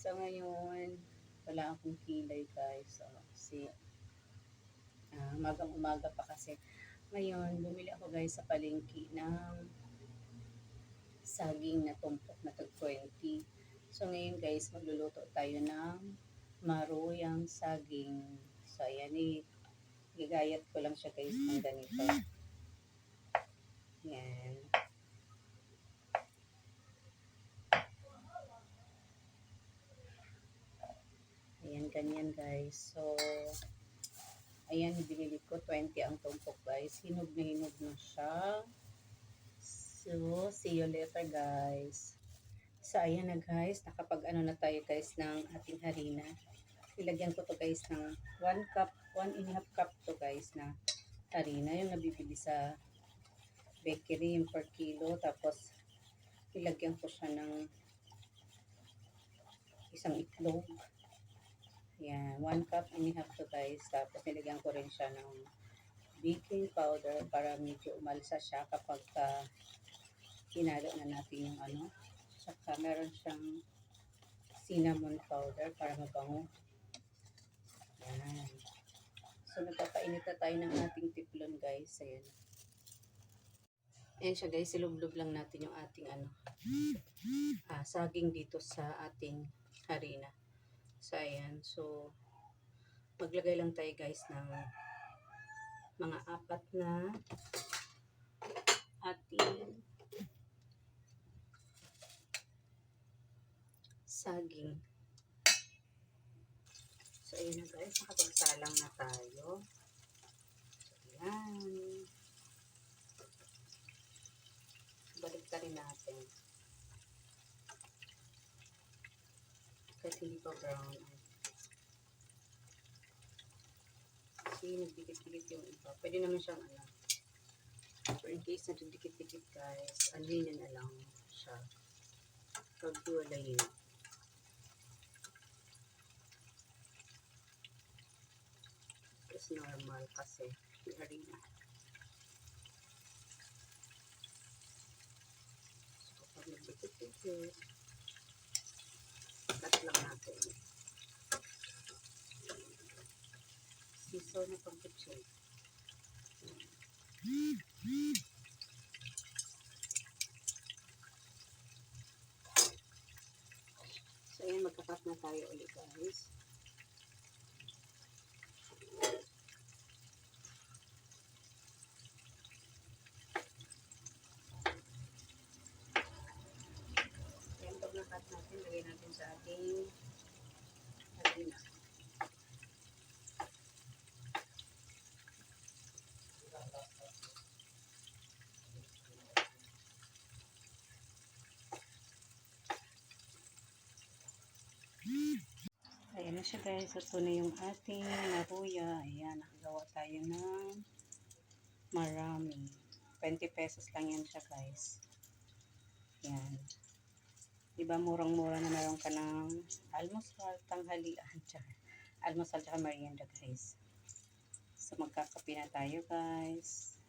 So ngayon, wala akong kilay guys. So, kasi ah, umagang umaga pa kasi. Ngayon, bumili ako guys sa palengke ng saging na tumpok na tag 20. So ngayon guys, magluluto tayo ng maruyang saging. So ayan eh, gigayat ko lang siya guys ng ganito. Yan. Ayan, ganyan guys. So, ayan, binili ko 20 ang tumpok guys. Hinog na hinog na siya. So, see you later guys. So, ayan na guys. Nakapag ano na tayo guys ng ating harina. Ilagyan ko to guys ng 1 cup, 1 and a half cup to guys na harina. Yung nabibili sa bakery, yung per kilo. Tapos, ilagyan ko siya ng isang itlog. Yan, 1 cup and a half to guys. Tapos, nilagyan ko rin siya ng baking powder para medyo umalsa siya kapag uh, hinalo na natin yung ano. Saka meron siyang cinnamon powder para mabango. Yan. So, nagpapainit na tayo ng ating tiplon guys. Ayan. Ayan siya guys, silublob lang natin yung ating ano, ah, saging dito sa ating harina. So, ayan. So, maglagay lang tayo guys ng mga apat na ating saging. So, ayan na guys. Nakapagsalang na tayo. So, ayan. Balik ka rin natin. Hindi pa brown. Kasi nagdikit-dikit yung iba. Pwede naman siyang ano. For in case na dikit-dikit guys, yun na lang siya. Pagduwalayin. It's normal kasi yung harina. So, pag nagdikit-dikit, cut lang natin. Siso na pagkutsin. So, ayan, magkakat na tayo ulit guys. Natin, lagay natin sa ating harina. Ayan na siya guys. Ito na yung ating naruya. Ayan, nakagawa tayo ng marami. 20 pesos lang yan siya guys. Ayan. Diba murang-mura na meron ka ng almusal, tanghalian, tsaka almusal tsaka merienda guys. So magkakape na tayo guys.